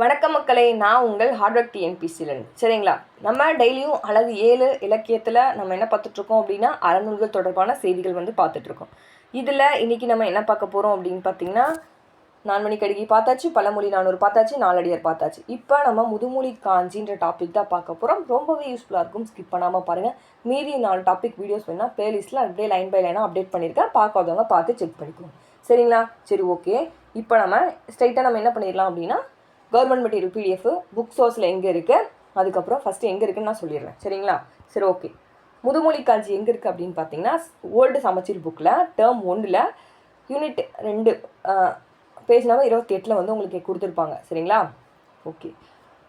வணக்கம் மக்களே நான் உங்கள் ஹார்ட்வர்க் டிஎன்பிசிலன் சரிங்களா? நம்ம டெய்லியும் அழகு ஏழு இலக்கியத்தில் நம்ம என்ன பார்த்துட்ருக்கோம் அப்படின்னா அறநூல்கள் தொடர்பான செய்திகள் வந்து பார்த்துட்ருக்கோம். இதில் இன்றைக்கி நம்ம என்ன பார்க்க போகிறோம் அப்படின்னு பார்த்தீங்கன்னா நான்மணி கடிகை பார்த்தாச்சு பழமொழி நானூறு பார்த்தாச்சு நாலடியார் பார்த்தாச்சு. இப்போ நம்ம முதுமொழி காஞ்சின்ற டாபிக் தான் பார்க்க போகிறோம் ரொம்பவே யூஸ்ஃபுல்லாக இருக்கும். ஸ்கிப் பண்ணாமல் பாருங்கள் மீதி நாலு டாபிக் வீடியோஸ் வேணால் ப்ளேலிஸ்ட்டில் அப்படியே லைன் பை லைனாக அப்டேட் பண்ணியிருக்கேன். பார்க்காதவங்க பார்த்து செக் பண்ணிக்கோங்க. சரிங்களா? சரி ஓகே இப்போ நம்ம ஸ்ட்ரைட்டாக நம்ம என்ன பண்ணிடலாம் அப்படின்னா கவர்மெண்ட் மெட்டீரியல் பிடிஎஃப் புக் சோர்ஸில் எங்கே இருக்குது அதுக்கப்புறம் ஃபஸ்ட்டு எங்கே இருக்குன்னு நான் சொல்லிடுறேன். சரிங்களா? சரி ஓகே முதுமொழி காஞ்சி எங்கே இருக்குது அப்படின்னு பார்த்தீங்கன்னா ஓல்டு சமச்சீர் புக்கில் டேர்ம் ஒன்றில் யூனிட் ரெண்டு பேஜ் நம்பர் இருபத்தி எட்டில் வந்து உங்களுக்கு கொடுத்துருப்பாங்க. சரிங்களா? ஓகே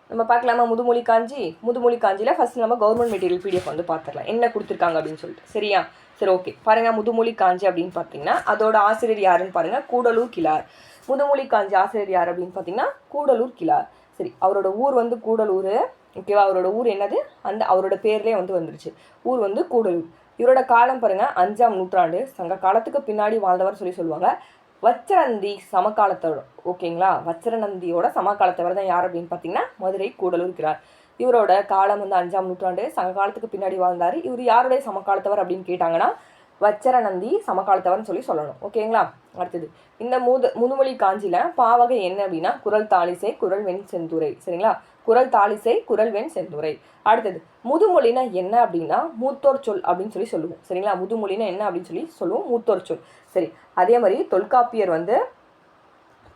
நம்ம பார்க்கலாமா முதுமொழி காஞ்சி? முதுமொழி காஞ்சியில் ஃபஸ்ட் நம்ம கவர்மெண்ட் மெட்டீரியல் பிடிஎஃப் வந்து பார்த்துடலாம் என்ன கொடுத்துருக்காங்க அப்படின்னு சொல்லிட்டு. சரியா? சரி ஓகே பாருங்கள் முதுமொழி காஞ்சி அப்படின்னு பார்த்தீங்கன்னா அதோட ஆசிரியர் யாருன்னு பாருங்கள் கூடலூர் கிளார் முதுமொழி காஞ்சி ஆசிரியர் யார் அப்படின்னு பார்த்தீங்கன்னா கூடலூர் கிளார் சரி அவரோட ஊர் வந்து கூடலூர். ஓகேவா அவரோட ஊர் என்னது? அந்த அவரோட பேர்லேயே வந்து வந்துருச்சு. ஊர் வந்து கூடலூர். இவரோட காலம் பாருங்கள் அஞ்சாம் நூற்றாண்டு. சங்க காலத்துக்கு பின்னாடி வாழ்ந்தவர் சொல்லி சொல்லுவாங்க. வச்சரந்தி சமகாலத்தோட ஓகேங்களா வச்சரநந்தியோட சமகாலத்தவர் தான் யார் அப்படின்னு பார்த்தீங்கன்னா மதுரை கூடலூர் கிரார் இவரோட காலம் வந்து அஞ்சாம் நூற்றாண்டு சங்க காலத்துக்கு பின்னாடி வாழ்ந்தார். இவர் யாருடைய சமகாலத்தவர் அப்படின்னு கேட்டாங்கன்னா வச்சரநந்தி சமகாலத்தவர்னு சொல்லி சொல்லணும். ஓகேங்களா அடுத்தது இந்த முது முதுமொழி காஞ்சியில் பாவகை என்ன அப்படின்னா குரல் தாளிசை குரல் வெண் செந்துரை சரிங்களா? குரல் தாளிசை குரல் வெண் செந்துரை அடுத்தது முதுமொழினா என்ன அப்படின்னா மூத்தோர் சொல் அப்படின்னு சொல்லி சொல்லுவோம். சரிங்களா? முதுமொழினா என்ன அப்படின்னு சொல்லி சொல்லுவோம் மூத்தோர் சொல். சரி அதே மாதிரி தொல்காப்பியர் வந்து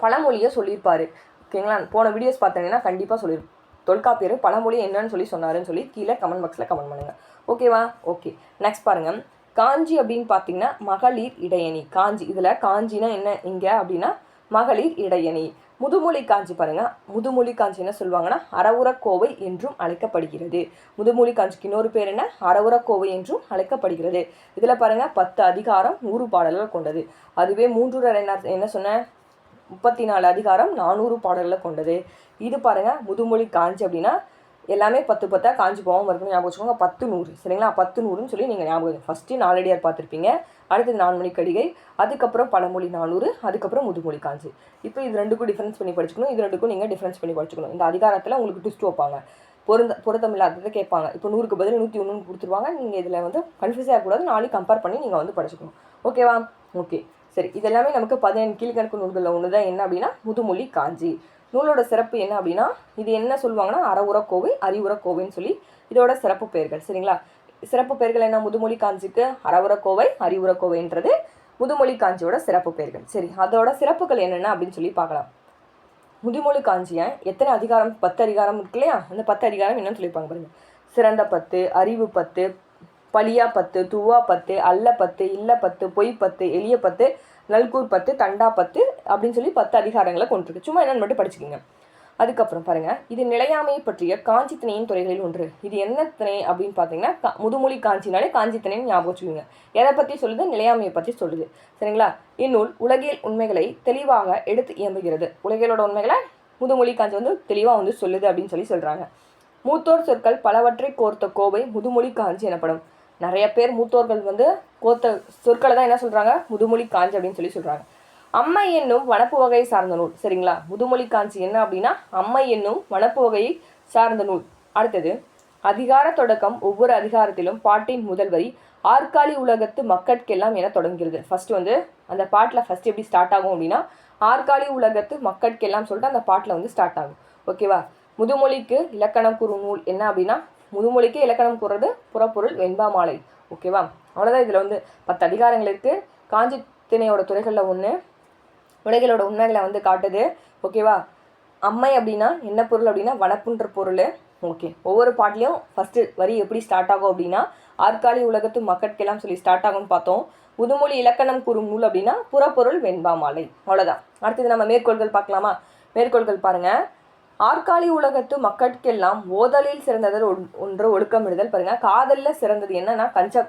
பழமொழியை சொல்லியிருப்பார். ஓகேங்களா போன வீடியோஸ் பார்த்தீங்கன்னா கண்டிப்பாக சொல்லியிருப்போம் தொல்காப்பியர் பழமொழி என்னன்னு சொல்லி சொன்னாருன்னு சொல்லி கீழே கமெண்ட் பாக்ஸில் கமெண்ட் பண்ணுங்கள் ஓகேவா ஓகே நெக்ஸ்ட் பாருங்கள் காஞ்சி அப்படின்னு பார்த்தீங்கன்னா மகளிர் இடையணி. காஞ்சி. இதில் காஞ்சினா என்ன? இங்கே அப்படின்னா மகளிர் இடையணி. முதுமொழி காஞ்சி பாருங்க. முதுமொழி காஞ்சி என்ன சொல்லுவாங்கன்னா அறவுரக்கோவை என்றும் அழைக்கப்படுகிறது. முதுமொழி காஞ்சிக்கு இன்னொரு பேர் என்ன? அறவுரக்கோவை என்றும் அழைக்கப்படுகிறது. இதில் பாருங்கள் பத்து அதிகாரம் நூறு பாடல்கள் கொண்டது. அதுவே மூன்று என்ன என்ன சொன்னேன் முப்பத்தி நாலு அதிகாரம் நானூறு பாடல்களை கொண்டது. இது பாருங்கள் முதுமொழி காஞ்சி அப்படின்னா எல்லாமே பத்து பத்தா காஞ்சி போகாமல் இருக்கணும். ஞாபகம் வச்சுக்கோங்க பத்து நூறு. சரிங்களா? பத்து நூறுன்னு சொல்லி நீங்கள் ஞாபகம் ஃபஸ்ட்டு நாலடியார் பார்த்துருப்பீங்க. அடுத்தது நான்மணி கடிகை. அதுக்கப்புறம் பழமொழி நானூறு. அதுக்கப்புறம் முதுமொழி காஞ்சி. இப்போ இது ரெண்டுக்கும் டிஃப்ரென்ஸ் பண்ணி படிச்சுக்கணும். இது ரெண்டுக்கும் நீங்கள் டிஃப்ரென்ஸ் பண்ணி படிச்சுக்கணும். இந்த அதிகாரத்தில் உங்களுக்கு ட்விஸ்ட் வைப்பாங்க. பொருந்த பொருத்தம் இல்லாததை கேட்பாங்க. இப்போ நூறுக்கு பதில் நூற்றி ஒன்றுன்னு கொடுத்துருவாங்க. நீங்கள் இதில் வந்து கன்ஃபியூஸ் ஆகக்கூடாது. நாளைக்கு கம்பேர் பண்ணி நீங்கள் வந்து படிச்சுக்கணும். ஓகேவா ஓகே சரி இது எல்லாமே நமக்கு பதினெண்டு கீழ்கணக்கு நூல்களில் ஒன்று தான் என்ன அப்படின்னா முதுமொழி காஞ்சி. நூலோட சிறப்பு என்ன அப்படின்னா இது என்ன சொல்லுவாங்கன்னா அறவுரக்கோவை அறிவுரக்கோவைன்னு சொல்லி இதோட சிறப்பு பெயர்கள் சரிங்களா? சிறப்பு பெயர்கள் என்ன? முதுமொழி காஞ்சிக்கு அறவுற கோவை அறிவுற கோவைன்றது முதுமொழி காஞ்சியோட சிறப்பு பெயர்கள். சரி அதோட சிறப்புகள் என்னென்ன அப்படின்னு சொல்லி பார்க்கலாம். முதுமொழி காஞ்சியை எத்தனை அதிகாரம்? பத்து அதிகாரம் இருக்கு இல்லையா அந்த பத்து அதிகாரம் என்னன்னு சொல்லியிருப்பாங்க பாருங்க. சிறந்த பத்து அறிவு பத்து பலியா பத்து துவா பத்து அல்ல பத்து இல்ல பத்து பொய் பத்து எளிய பத்து நல்கூர் பத்து தண்டா பத்து அப்படின்னு சொல்லி பத்து அதிகாரங்களை கொண்டிருக்கு. சும்மா என்னன்னு மட்டும் படிச்சுக்கோங்க. அதுக்கப்புறம் பாருங்க. இது நிலையாமையை பற்றிய காஞ்சி திணையின் துறைகளில் ஒன்று. இது என்ன திணை அப்படின்னு பார்த்தீங்கன்னா முதுமொழி காஞ்சினாலே காஞ்சி திணைன்னு ஞாபகம் வச்சுக்கோங்க. எதை பற்றி சொல்லுது? நிலையாமையை பற்றி சொல்லுது. சரிங்களா? இந்நூல் உலகியல் உண்மைகளை தெளிவாக எடுத்து இயம்புகிறது. உலகியலோட உண்மைகளை முதுமொழி காஞ்சி வந்து தெளிவாக வந்து சொல்லுது அப்படின்னு சொல்லி சொல்கிறாங்க மூத்தோர் சொற்கள் பலவற்றை கோர்த்த கோவை முதுமொழி காஞ்சி எனப்படும். நிறைய பேர் மூத்தோர்கள் வந்து கோத்த சொற்களை தான் என்ன சொல்கிறாங்க முதுமொழி காஞ்சி அப்படின்னு சொல்லி சொல்கிறாங்க அம்மை என்னும் வனப்பு வகையை சார்ந்த நூல். சரிங்களா? முதுமொழி காஞ்சி என்ன அப்படின்னா அம்மை என்னும் வனப்பு வகையை சார்ந்த நூல். அடுத்தது அதிகார தொடக்கம் ஒவ்வொரு அதிகாரத்திலும் பாட்டின் முதல் வரி ஆற்காலி உலகத்து மக்கட்கெல்லாம் என தொடங்குகிறது. ஃபர்ஸ்ட் வந்து அந்த பாட்டில் ஃபர்ஸ்ட் எப்படி ஸ்டார்ட் ஆகும் அப்படின்னா ஆற்காலி உலகத்து மக்கட்கெல்லாம் சொல்லிட்டு அந்த பாட்டில் வந்து ஸ்டார்ட் ஆகும். ஓகேவா முதுமொழிக்கு இலக்கணம் கூறும் நூல் என்ன அப்படின்னா முதுமொழிக்கு இலக்கணம் கூறுறது புறப்பொருள் வெண்பா மாலை. ஓகேவா அவ்வளோதான் இதில் வந்து பத்து அதிகாரங்கள் இருக்குது காஞ்சி திணையோட துறைகளில் ஒன்று உலகளோட உண்மைகளை வந்து காட்டுது. ஓகேவா அம்மை அப்படின்னா என்ன பொருள் அப்படின்னா வனப்புன்ற பொருள். ஓகே ஒவ்வொரு பாட்டிலையும் ஃபஸ்ட்டு வரி எப்படி ஸ்டார்ட் ஆகும் அப்படின்னா ஆற்காலி உலகத்து மக்கட்கெல்லாம் சொல்லி ஸ்டார்ட் ஆகும்னு பார்த்தோம். முதுமொழி இலக்கணம் கூறும் நூல் அப்படின்னா புறப்பொருள் வெண்பா மாலை. அவ்வளோதான் அடுத்தது நம்ம மேற்கோள்கள் பார்க்கலாமா? மேற்கோள்கள் பாருங்கள் ஆற்காலி உலகத்து மக்கட்கெல்லாம் ஓதலில் சிறந்தது ஒன்று ஒழுக்கமிடுதல் பாருங்க காதலில் சிறந்தது என்னன்னா கஞ்ச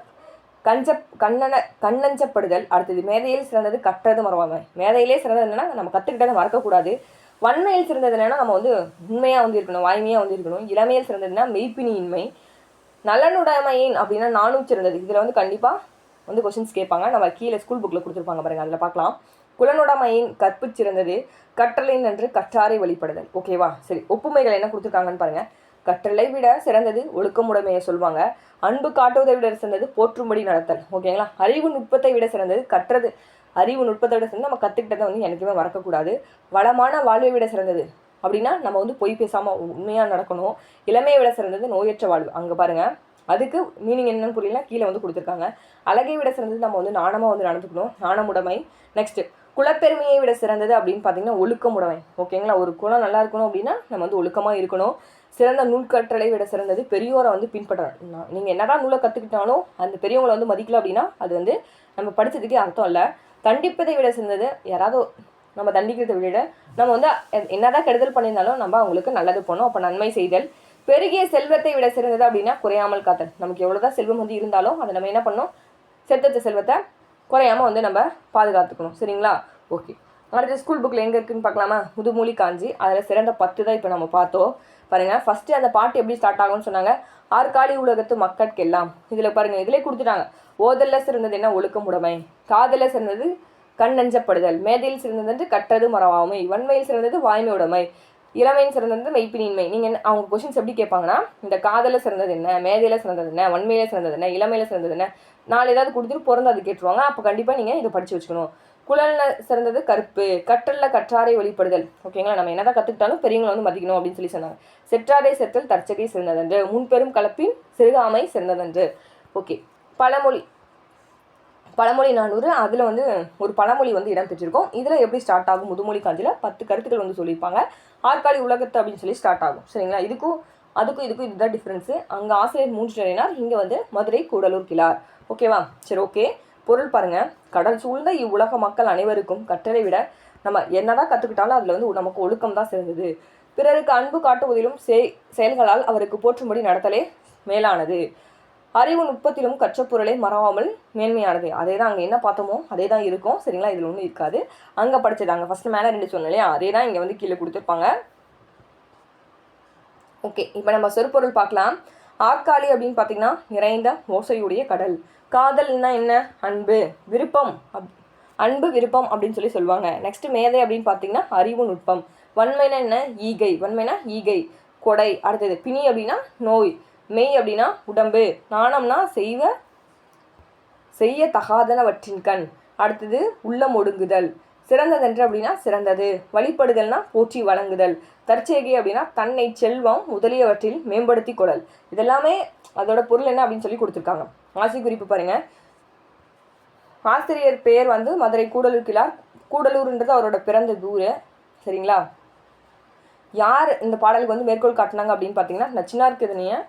கஞ்ச கண்ணன கண்ணஞ்சப்படுதல். அடுத்தது மேதையில் சிறந்தது கற்றது மறவாமல் மேதையிலே சிறந்தது என்னன்னா நம்ம கற்றுக்கிட்டதை மறக்கக்கூடாது. வன்மையில் சிறந்தது என்னன்னா நம்ம வந்து உண்மையாக வந்து இருக்கணும் வாய்மையாக வந்து இருக்கணும். இளமையில் சிறந்ததுன்னா மெய்ப்பினியின்மை நலனுடைமையின் அப்படின்னா நானும் சிறந்தது இதில் வந்து கண்டிப்பாக வந்து கொஷின்ஸ் கேட்பாங்க. நம்ம கீழே ஸ்கூல் புக்கில் கொடுத்துருப்பாங்க பாருங்க அதில் பார்க்கலாம். குலனுடைமையின் கற்பு சிறந்தது. கற்றலை நன்று கற்றாரை வழிபடுதல். ஓகேவா சரி ஒப்புமைகள் என்ன கொடுத்துருக்காங்கன்னு பாருங்க. கற்றலை விட சிறந்தது ஒழுக்கமுடைமையை சொல்லுவாங்க. அன்பு காட்டுவதை விட சிறந்தது போற்றும்படி நடத்தல். ஓகேங்களா அறிவு நுட்பத்தை விட சிறந்தது கற்றது. அறிவு நுட்பத்தை விட சிறந்தது நம்ம கற்றுக்கிட்டதை வந்து எனக்குமே மறக்கக்கூடாது. வளமான வாழ்வை விட சிறந்தது அப்படின்னா நம்ம வந்து பொய் பேசாமல் உண்மையாக நடக்கணும். இளமையை விட சிறந்தது நோயற்ற வாழ்வு. அங்கே பாருங்கள் அதுக்கு மீனிங் என்னன்னு புரியல கீழே வந்து கொடுத்துருக்காங்க. அழகை விட சிறந்தது நம்ம வந்து நாணமாக வந்து நடந்துக்கணும். நாணமுடைமை. நெக்ஸ்ட்டு குலப்பெருமையை விட சிறந்தது அப்படின்னு பார்த்தீங்கன்னா ஒழுக்கமுடைமை ஓகேங்களா? ஒரு குலம் நல்லா இருக்கணும் அப்படின்னா நம்ம வந்து ஒழுக்கமாக இருக்கணும். சிறந்த நூல்கற்றலை விட சிறந்தது பெரியோரை வந்து பின்பற்றணும். நீங்கள் என்னதான் நூலை கற்றுக்கிட்டாலும் அந்த பெரியவங்களை வந்து மதிக்கல அப்படின்னா அது வந்து நம்ம படித்ததுக்கே அர்த்தம் இல்லை. தண்டிப்பதை விட சிறந்தது யாராவது நம்ம தண்டிக்கிறதை விட நம்ம வந்து என்னதான் கெடுதல் பண்ணியிருந்தாலும் நம்ம அவங்களுக்கு நல்லது பண்ணோம். அப்போ நன்மை செய்தல். பெருகிய செல்வத்தை விட சிறந்தது அப்படின்னா குறையாமல் காத்தல். நமக்கு எவ்வளோதான் செல்வம் வந்து இருந்தாலும் அதை நம்ம என்ன பண்ணணும்? செத்தத்த செல்வத்தை குறையாம வந்து நம்ம பாதுகாத்துக்கணும். சரிங்களா? ஓகே அடுத்து ஸ்கூல் புக்கில் எங்கே இருக்குன்னு பார்க்கலாமா? முதுமொழி காஞ்சி. அதில் சிறந்த பத்து தான் இப்போ நம்ம பார்த்தோம். பாருங்கள் ஃபஸ்ட்டு அந்த பாட்டு எப்படி ஸ்டார்ட் ஆகும்னு சொன்னாங்க. ஆற்காலி உலகத்து மக்கட்கெல்லாம். இதில் பாருங்கள் இதிலே கொடுத்துட்டாங்க. ஓதல்ல சிறந்தது என்ன? ஒழுக்கமுடைமை காதலில் சிறந்தது கண் நஞ்சப்படுதல். மேதையில் சிறந்தது கற்றது மறவாமை. வன்மையில் சிறந்தது வாய்மை உடைமை. இளமையின் சிறந்தது மெய்ப்பினின்மை. நீங்கள் அவங்க கொஷின்ஸ் எப்படி கேட்பாங்கன்னா இந்த காதலில் சிறந்தது என்ன மேதையில் சிறந்தது என்ன வன்மையில் சிறந்தது என்ன இளமையில சிறந்தது என்ன நாலு ஏதாவது கொடுத்துட்டு பிறந்து அது கேட்டுருவாங்க. அப்போ கண்டிப்பாக நீங்கள் இதை படித்து வச்சுக்கணும். குழல்ல சிறந்தது கற்பு கற்றல்ல கற்றாரை வெளிப்படுதல் ஓகேங்களா நம்ம என்னதான் கற்றுக்கிட்டாலும் பெரியவங்களை வந்து மதிக்கணும் அப்படின்னு சொல்லி சொன்னாங்க. செற்றாரை செற்றல் தற்சகை சிறந்ததென்று. முன்பெரும் கலப்பின் சிறுகாமை சிறந்ததென்று. ஓகே பழமொழி. பழமொழி நானூறு. அதில் வந்து ஒரு பழமொழி வந்து இடம் பெற்றிருக்கும். இதில் எப்படி ஸ்டார்ட் ஆகும்? முதுமொழி காஞ்சியில் பத்து கருத்துக்கள் வந்து சொல்லியிருப்பாங்க. ஆற்காலி உலகத்து அப்படின்னு சொல்லி ஸ்டார்ட் ஆகும். சரிங்களா? இதுக்கும் அதுக்கும் இதுக்கும் இதுதான் டிஃப்ரென்ஸு அங்கே ஆசிரியர் மூன்று நிலையினார் இங்கே வந்து மதுரை கூடலூர் கிளார் ஓகேவா சரி ஓகே பொருள் பாருங்கள் கடல் சூழ்ந்த இவ்வுலக மக்கள் அனைவருக்கும் கற்றலை விட நம்ம என்னதான் கற்றுக்கிட்டாலும் அதில் வந்து நமக்கு ஒழுக்கம் தான் சிறந்தது. பிறருக்கு அன்பு காட்டுவதிலும் செய் செயல்களால் அவருக்கு போற்றும்படி நடத்தலே மேலானது. அறிவு நுட்பத்திலும் கற்ற பொருளை மறவாமல் மேன்மையானது. அதே தான் அங்கே என்ன பார்த்தோமோ அதே தான் இருக்கும். சரிங்களா? இதில் ஒன்றும் இருக்காது. அங்கே படித்தது அங்கே ஃபஸ்ட்டு மேலே ரெண்டு சொன்னோம் இல்லையா? அதே தான் இங்கே வந்து கீழே கொடுத்துருப்பாங்க. ஓகே இப்போ நம்ம சொற்பொருள் பார்க்கலாம். ஆற்காலி அப்படின்னு பார்த்தீங்கன்னா நிறைந்த ஓசையுடைய கடல். காதல்னா என்ன? அன்பு. விருப்பம். அப் அன்பு விருப்பம் அப்படின்னு சொல்லி சொல்லுவாங்க. நெக்ஸ்ட் மேதை அப்படின்னு பார்த்தீங்கன்னா அறிவு நுட்பம். வன்மைனா என்ன? ஈகை. வன்மைனா ஈகை. கொடை. அடுத்தது பிணி அப்படின்னா நோய். மெய் அப்படின்னா உடம்பு. நாணம்னா செய்வ செய்ய தகாதனவற்றின் கண். அடுத்தது உள்ளம் ஒடுங்குதல். சிறந்ததென்று அப்படின்னா சிறந்தது. வழிபடுதல்னா போற்றி வழங்குதல் தற்செய்கை அப்படின்னா தன்னை செல்வம் முதலியவற்றில் மேம்படுத்தி கொள்ளல் இதெல்லாமே அதோட பொருள் என்ன அப்படின்னு சொல்லி கொடுத்துருக்காங்க. ஆசை குறிப்பு பாருங்க. ஆசிரியர் பெயர் வந்து மதுரை கூடலூர் கிளார் கூடலூர்ன்றது அவரோட பிறந்த ஊர். சரிங்களா? யார் இந்த பாடலுக்கு வந்து மேற்கோள் காட்டினாங்க அப்படின்னு பார்த்தீங்கன்னா நச்சினார்க்கு மு-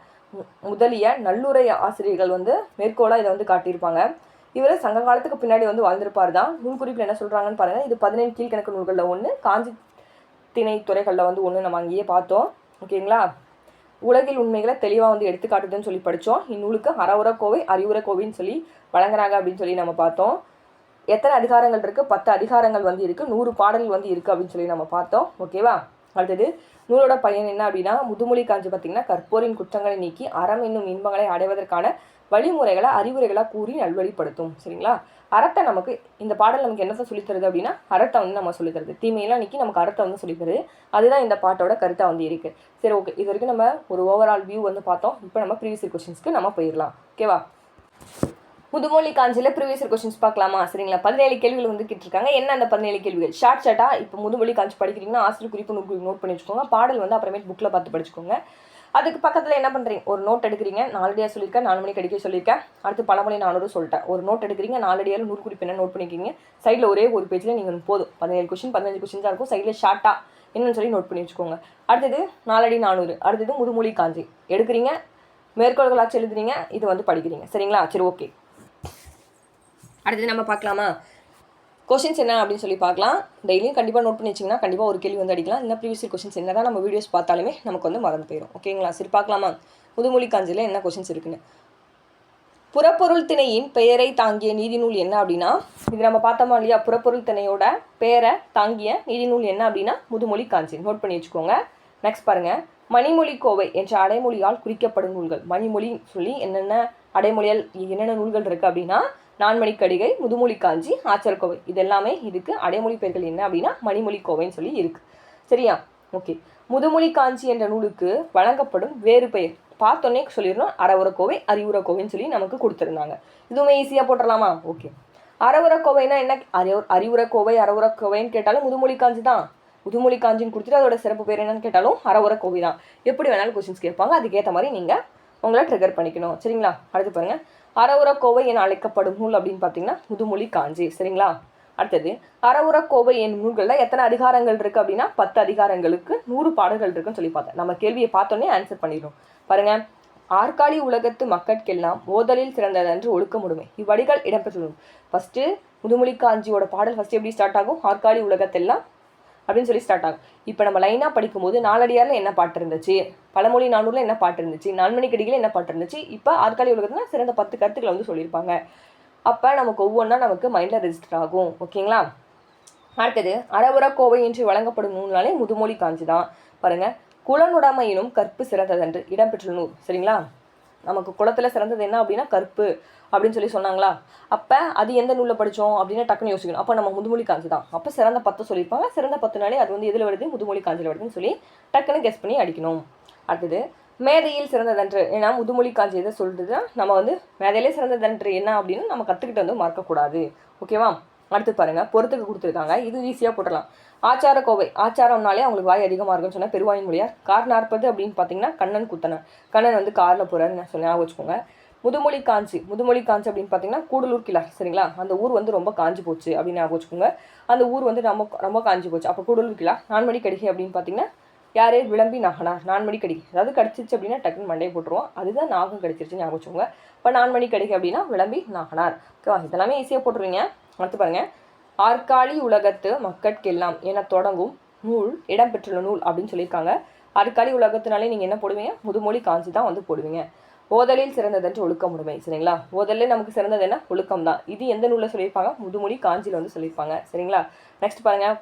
முதலிய நல்லுரை ஆசிரியர்கள் வந்து மேற்கோளாக இதை வந்து காட்டியிருப்பாங்க. இவர் சங்க காலத்துக்கு பின்னாடி வந்து வாழ்ந்திருப்பார் தான் நூல்குறிப்பில் என்ன சொல்கிறாங்கன்னு பாருங்கள் இது பதினேழு கீழ்கணக்கு நூல்களில் ஒன்று காஞ்சி திணை துறைகளில் வந்து ஒன்று நம்ம அங்கேயே பார்த்தோம். ஓகேங்களா? உலகில் உண்மைகளை தெளிவாக வந்து எடுத்துக்காட்டுதுன்னு சொல்லி படித்தோம் இந்நூலுக்கு அறவுர கோவை அறிவுரை கோவின்னு சொல்லி வழங்குறாங்க அப்படின்னு சொல்லி நம்ம பார்த்தோம். எத்தனை அதிகாரங்கள் இருக்குது பத்து அதிகாரங்கள் வந்து இருக்குது நூறு பாடல்கள் வந்து இருக்குது அப்படின்னு சொல்லி நம்ம பார்த்தோம். ஓகேவா? அடுத்தது நூலோட பயன் என்ன அப்படின்னா முதுமொழி காஞ்சி பார்த்திங்கன்னா கற்போரின் குற்றங்களை நீக்கி அறம் என்னும் இன்பங்களை அடைவதற்கான வழிமுறைகளை அறிவுரைகளாக கூறி நல்வழிப்படுத்தும். சரிங்களா? அறத்தை நமக்கு இந்த பாடல் நமக்கு என்னத்தை சொல்லித் தருது அப்படின்னா அறத்தை வந்து நம்ம சொல்லித்தருது தீமையெல்லாம் நீக்கி நமக்கு அறத்தை வந்து சொல்லித்தருது அதுதான் இந்த பாட்டோட கருத்தாக வந்து இருக்குது சரி ஓகே. இது வரைக்கும் நம்ம ஒரு ஓவரால் வியூ வந்து பார்த்தோம். இப்போ நம்ம ப்ரீவியஸ் கொஷின்ஸ்க்கு நம்ம போயிடலாம். ஓகேவா? முதுமொழி காஞ்சியில் ப்ரீவியஸ் கொஷின்ஸ் பார்க்கலாமா? சரிங்களா? பதினேழு கேள்விகள் வந்து கேட்டிருக்காங்க. என்ன அந்த பதினேழு கேள்விகள்? ஷார்ட் ஷார்ட்டாக இப்போ முதுமொழி காஞ்சி படிக்கிறீங்கன்னா ஆசிரியர் குறிப்பு நோட் நோட் பண்ணி வச்சுக்கோங்க. பாடல் வந்து அப்புறமேட்டு புக்கில் பார்த்து படிச்சுக்கோங்க. அதுக்கு பக்கத்தில் என்ன பண்ணுறீங்க ஒரு நோட் எடுக்கிறீங்க. நாலடியாக சொல்லியிருக்கேன். நாலு மணிக்கு அடிக்க சொல்லியிருக்கேன். அடுத்து பழமொழி நானூறு சொல்லிட்டேன். ஒரு நோட் எடுக்கிறீங்க. நாலடியால் நூறு குறிப்பு என்ன நோட் பண்ணிக்கிறீங்க சைடில் ஒரே ஒரு பேஜில் நீங்கள் போதும். பதினேழு கொஷின் பதினஞ்சு கொஷின்ஸாக தான் இருக்கும். சைடில் ஷார்ட்டாக என்னன்னு சொல்லி நோட் பண்ணி வச்சுக்கோங்க. அடுத்தது நாலடி நானூறு. அடுத்தது முதுமொழி காஞ்சி. எடுக்கிறீங்க. மேற்கோள்களாச்சு எழுதுறீங்க. இது வந்து படிக்கிறீங்க. சரிங்களா? சரி ஓகே அடுத்தது நம்ம பார்க்கலாமா? கொஷின்ஸ் என்ன அப்படின்னு சொல்லி பார்க்கலாம். டெய்லியும் கண்டிப்பாக நோட் பண்ணி வச்சிங்கன்னா கண்டிப்பாக ஒரு கேள்வி வந்து அடிக்கலாம். இல்லை ப்ரீவியஸ் கொஷின்ஸ் என்ன தான் நம்ம வீடியோஸ் பார்த்தாலுமே நமக்கு வந்து மறந்து போயிடும் ஓகேங்களா சரி பார்க்கலாமா? முதுமொழி காஞ்சியில் என்ன கொஷின்ஸ் இருக்குன்னு? புறப்பொருள் திணையின் பெயரை தாங்கிய நீதிநூல் என்ன அப்படின்னா இது நம்ம பார்த்தோமா இல்லையா? புறப்பொருள் திணையோட பெயரை தாங்கிய நீதிநூல் என்ன அப்படின்னா முதுமொழி காஞ்சி. நோட் பண்ணி வச்சுக்கோங்க. நெக்ஸ்ட் பாருங்க. மணிமொழி கோவை என்ற அடைமொழியால் குறிக்கப்படும் நூல்கள். மணிமொழி சொல்லி என்னென்ன அடைமொழியால் என்னென்ன நூல்கள் இருக்குது அப்படின்னா நான்மணி கடிகை முதுமொழி காஞ்சி ஆச்சரக்கோவை இது எல்லாமே இதுக்கு அடைமொழி பெயர்கள் என்ன அப்படின்னா மணிமொழி கோவைன்னு சொல்லி இருக்கு. சரியா? ஓகே. முதுமொழி காஞ்சி என்ற நூலுக்கு வழங்கப்படும் வேறு பெயர். பார்த்தோன்னே சொல்லிடணும். அறவுரக்கோவை அறிவுரக்கோவைன்னு சொல்லி நமக்கு கொடுத்துருந்தாங்க. இதுவுமே ஈஸியாக போட்டுடலாமா ஓகே. அறவுரக்கோவைனா என்ன? அறிவு அறிவுரக்கோவை அறவுரக்கோவைன்னு கேட்டாலும் முதுமொழி காஞ்சி தான். முதுமொழி காஞ்சின்னு கொடுத்துட்டு அதோட சிறப்பு பேர் என்னன்னு கேட்டாலும் அறவுரக்கோவை தான். எப்படி வேணாலும் கொஸ்டின்ஸ் கேட்பாங்க. அதுக்கேற்ற மாதிரி நீங்கள் உங்களை ட்ரிகர் பண்ணிக்கணும். சரிங்களா? அடுத்து பாருங்கள் அறவுரக்கோவை என அழைக்கப்படும் நூல் அப்படின்னு பார்த்தீங்கன்னா முதுமொழி காஞ்சி. சரிங்களா? அடுத்தது அறவுரக்கோவை என் நூல்களில் எத்தனை அதிகாரங்கள் இருக்குது அப்படின்னா பத்து அதிகாரங்களுக்கு நூறு பாடல்கள் இருக்குன்னு சொல்லி பார்த்தேன். நம்ம கேள்வியை பார்த்தோன்னே ஆன்சர் பண்ணிடுவோம் பாருங்கள் ஆற்காலி உலகத்து மக்கட்கெல்லாம் ஓதலில் சிறந்ததென்று ஒழுக்க முடுமை. இவ்வடிகள் இடம்பெற்றுள்ளது ஃபஸ்ட்டு முதுமொழி காஞ்சியோட பாடல் ஃபஸ்ட்டு எப்படி ஸ்டார்ட் ஆகும்? ஆற்காலி உலகத்தெல்லாம் அப்படின்னு சொல்லி ஸ்டார்ட் ஆகும். இப்போ நம்ம லைனாக படிக்கும்போது நாலடியாரில் என்ன பாட்டு இருந்துச்சு? பழமொழி நானூரில் என்ன பாட்டு இருந்துச்சு? நான்மணிக்கடிகளில் என்ன பாட்டு இருந்துச்சு? இப்போ ஆற்காலி உலகத்தில் சிறந்த பத்து கருத்துக்களை வந்து சொல்லியிருப்பாங்க. அப்போ நமக்கு ஒவ்வொன்றா நமக்கு மைண்டில் ரெஜிஸ்டர் ஆகும். ஓகேங்களா? அடுத்தது அறவுரக்கோவை என்று வழங்கப்படும் நூல்னாலே முதுமொழி காஞ்சி தான் பாருங்கள் குலனுடைமையினும் கற்பு சிறந்ததென்று. இடம்பெற்ற நூல். சரிங்களா? நமக்கு குளத்தில் சிறந்தது என்ன அப்படின்னா கற்பு அப்படின்னு சொல்லி சொன்னாங்களா? அப்போ அது எந்த நூலில் படித்தோம் அப்படின்னு டக்குன்னு யோசிக்கணும். அப்போ நம்ம முதுமொழி காஞ்சி தான். அப்போ சிறந்த பத்து சொல்லியிருப்பாங்க. சிறந்த பத்து நாளே அது வந்து எதில் வருது? முதுமொழி காஞ்சியில் வருதுன்னு சொல்லி டக்குன்னு கெஸ் பண்ணி அடிக்கணும். அடுத்தது மேதையில் சிறந்ததன்று. ஏன்னா முதுமொழி காஞ்சி எதை சொல்கிறது நம்ம வந்து மேதையிலே சிறந்ததன்று என்ன அப்படின்னு நம்ம கற்றுக்கிட்டு வந்து மறக்கக்கூடாது. ஓகேவா? அடுத்து பாருங்கள் பொறுத்துக்கு கொடுத்துருக்காங்க. இது ஈஸியாக போட்டுடலாம். ஆச்சார கோவை. ஆச்சாரம்னாலே அவங்களுக்கு வாய் அதிகமாக இருக்கும்னு சொன்னால் பெருவாயின் மொழியார். கார் நாற்பது அப்படின்னு பார்த்தீங்கன்னா கண்ணன் குத்தனை கண்ணன் வந்து காரில் போகிறாருன்னு சொல்லி ஞாபகம் வச்சுக்கோங்க. முதுமொழி காஞ்சி. முதுமொழி காஞ்சி அப்படின்னு பார்த்தீங்கன்னா கூடலூர் கிளார் சரிங்களா? அந்த ஊர் வந்து ரொம்ப காஞ்சி போச்சு அப்படின்னு ஞாபகம் வச்சுக்கோங்க. அந்த ஊர் வந்து ரொம்ப ரொம்ப காஞ்சி போச்சு. அப்போ கூடலூர் கிளார் நான்மணி கடிகை அப்படின்னு பார்த்தீங்கன்னா யார் விளம்பி நாகனார் நான்மணி கடிகை. அதாவது கடிச்சிருச்சு அப்படின்னா டக்குன்னு மண்டையை போட்டுருவோம். அதுதான் நாகம் கடிச்சிருச்சு ஞாபகம் வச்சுக்கோங்க. இப்போ நான்மணி கடிகை அப்படின்னா விளம்பி நாகனார். ஓகேவா? இதெல்லாமே ஈஸியாக போட்டுருவீங்க. அடுத்து பாருங்கள் ஆற்காலி உலகத்து மக்கட்கெல்லாம் என தொடங்கும் நூல் இடம்பெற்றுள்ள நூல் அப்படின்னு சொல்லியிருக்காங்க. ஆற்காலி உலகத்தினாலே நீங்கள் என்ன போடுவீங்க? முதுமொழி காஞ்சி தான் வந்து போடுவீங்க. ஓதலில் சிறந்ததென்று ஒழுக்கம் உடைமை சரிங்களா? ஓதலில் நமக்கு சிறந்தது என்ன? ஒழுக்கம் தான் இது எந்த நூலில் சொல்லியிருப்பாங்க? முதுமொழி காஞ்சியில் வந்து சொல்லியிருப்பாங்க சரிங்களா? நெக்ஸ்ட் பாருங்கள்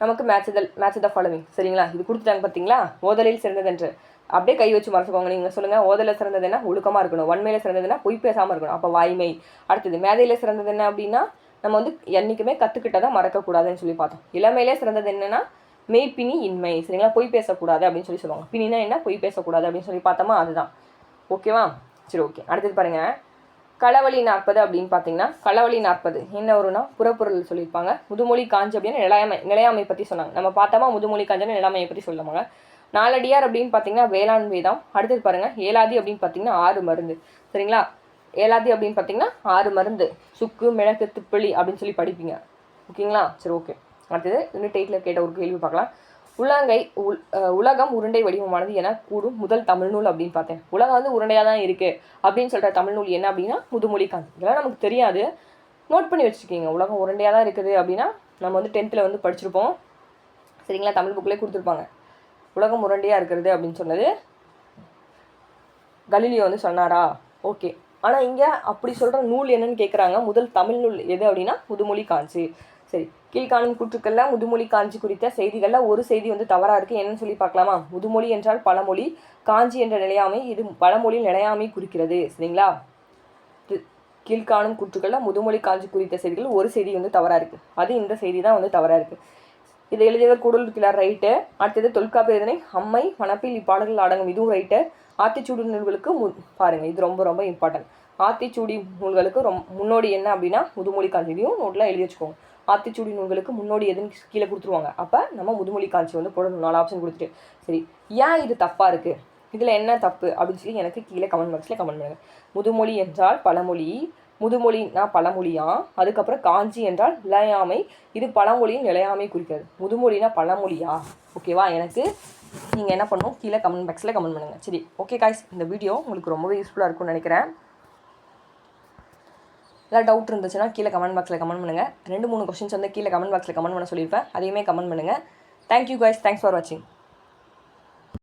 நமக்கு மேட்சதல் மேட்ச் த ஃபாலோவிங் சரிங்களா? இது கொடுத்துட்டாங்க பார்த்தீங்களா ஓதலில் சிறந்ததென்று. அப்படியே கை வச்சு மறைச்சிக்கோங்க. நீங்கள் சொல்லுங்கள் ஓதலில் சிறந்தது என்ன ஒழுக்கமாக இருக்கணும் வன்மையில் சிறந்ததுன்னா பொய் பேசாமல் இருக்கணும். அப்போ வாய்மை அடுத்தது மேதையில் சிறந்தது என்ன அப்படின்னா நம்ம வந்து என்றைக்குமே கற்றுக்கிட்டதை மறக்கக்கூடாதுன்னு சொல்லி பார்த்தோம். இளமையிலே சிறந்தது என்னென்னா மெய்ப்பினி இன்மை. சரிங்களா? பொய் பேசக்கூடாது அப்படின்னு சொல்லி சொல்லுவாங்க. பிணினா என்ன? பொய் பேசக்கூடாது அப்படின்னு சொல்லி பார்த்தோமா? அதுதான். ஓகேவா? சரி ஓகே. அடுத்தது பாருங்கள் களவழி நாற்பது அப்படின்னு பார்த்தீங்கன்னா களவழி நாற்பது. என்ன வரும்னா புறப்பொருள் சொல்லியிருப்பாங்க. முதுமொழி காஞ்சி அப்படின்னு நிலையாமை நிலையாமை பற்றி சொன்னாங்க. நம்ம பார்த்தோமா முதுமொழி காஞ்சின்னு நிலைமையை பற்றி சொல்லுவாங்க. நாலடியார் அப்படின்னு பார்த்தீங்கன்னா வேளாண் வேதம் அடுத்தது பாருங்கள் ஏலாதி அப்படின்னு பார்த்தீங்கன்னா ஆறு மருந்து. சரிங்களா? ஏலாதி அப்படின்னு பார்த்தீங்கன்னா ஆறு மருந்து. சுக்கு மிளகு திப்பிளி அப்படின்னு சொல்லி படிப்பீங்க. ஓகேங்களா? சரி ஓகே. அடுத்தது இன்னும் டெய்ட்டில் கேட்ட ஒரு கேள்வி பார்க்கலாம். உலங்கை உல் உலகம் உருண்டை வடிவமானது என கூடும் முதல் தமிழ் நூல் அப்படின்னு பார்த்தேன். உலகம் வந்து உருண்டையாக தான் இருக்குது அப்படின்னு சொல்கிற தமிழ் நூல் என்ன அப்படின்னா முதுமொழி காந்தி இதெல்லாம் நமக்கு தெரியாது. நோட் பண்ணி வச்சுருக்கீங்க உலகம் உருண்டையாக தான் இருக்குது அப்படின்னா நம்ம வந்து டென்த்தில் வந்து படிச்சிருப்போம். சரிங்களா? தமிழ் புக்கிலே கொடுத்துருப்பாங்க. உலகம் உருண்டையாக இருக்கிறது அப்படின்னு சொன்னது கலிலியோ வந்து சொன்னாரா? ஓகே ஆனால் இங்கே அப்படி சொல்கிற நூல் என்னன்னு கேட்குறாங்க முதல் தமிழ் நூல் எது அப்படின்னா முதுமொழி காஞ்சி. சரி கீழ்காணும் கூற்றுக்கள்ல முதுமொழி காஞ்சி குறித்த செய்திகளில் ஒரு செய்தி வந்து தவறாக இருக்குது என்னன்னு சொல்லி பார்க்கலாமா? முதுமொழி என்றால் பழமொழி காஞ்சி என்ற நிலையாமை இது பழமொழி நிலையாமை குறிக்கிறது சரிங்களா? கீழ்காணும் கூற்றுக்களில் முதுமொழி காஞ்சி குறித்த செய்திகள் ஒரு செய்தி வந்து தவறாக இருக்குது அது இந்த செய்தி தான் வந்து தவறாக இருக்குது இதை எழுதியவர் கூடல் கிளார் ரைட்டு அடுத்தது தொல்காப்பியதனை அம்மை மணப்பில் இப்பாடல்கள் அடங்கும். இதுவும் ரைட்டு ஆத்திச்சூடி நூல்களுக்கு மு பாருங்கள் இது ரொம்ப ரொம்ப இம்பார்ட்டன்ட் ஆத்திச்சூடி நூல்களுக்கு ரொம் முன்னோடி என்ன அப்படின்னா முதுமொழி காஞ்சியும் நோட்டில் எழுதி வச்சுக்கோங்க. ஆத்திச்சூடி நூல்களுக்கு முன்னோடி எதுன்னு கீழே கொடுத்துருவாங்க. அப்போ நம்ம முதுமொழி காஞ்சி வந்து போடணும் நாலு ஆப்ஷன் கொடுத்துட்டு சரி ஏன் இது தப்பாக இருக்குது இதில் என்ன தப்பு? அப்படின்னு சொல்லி எனக்கு கீழே கமெண்ட் பாக்ஸில் கமெண்ட் பண்ணுங்கள் முதுமொழி என்றால் பழமொழி முதுமொழினா பழமொழியா? அதுக்கப்புறம் காஞ்சி என்றால் நிலையாமை இது பழமொழியின் நிலையாமை குறிக்கிறது. முதுமொழினா பழமொழியா? ஓகேவா எனக்கு நீங்கள் என்ன பண்ணணும்? கீழே கமெண்ட் பாக்ஸில் கமெண்ட் பண்ணுங்கள் சரி ஓகே காய்ஸ் இந்த வீடியோ உங்களுக்கு ரொம்பவே யூஸ்ஃபுல்லாக இருக்கும்னு நினைக்கிறேன். ஏதாவது டவுட் இருந்துச்சுன்னா கீழே கமெண்ட் பாக்ஸில் கமெண்ட் பண்ணுங்கள் ரெண்டு மூணு கொஸ்டின்ஸ் வந்து கீழே கமெண்ட் பாக்ஸில் கமெண்ட் பண்ண சொல்லியிருப்பேன். அதையுமே கமெண்ட் பண்ணுங்கள் தேங்க்யூ கைஸ் தேங்க்ஸ் ஃபார் வாட்சிங்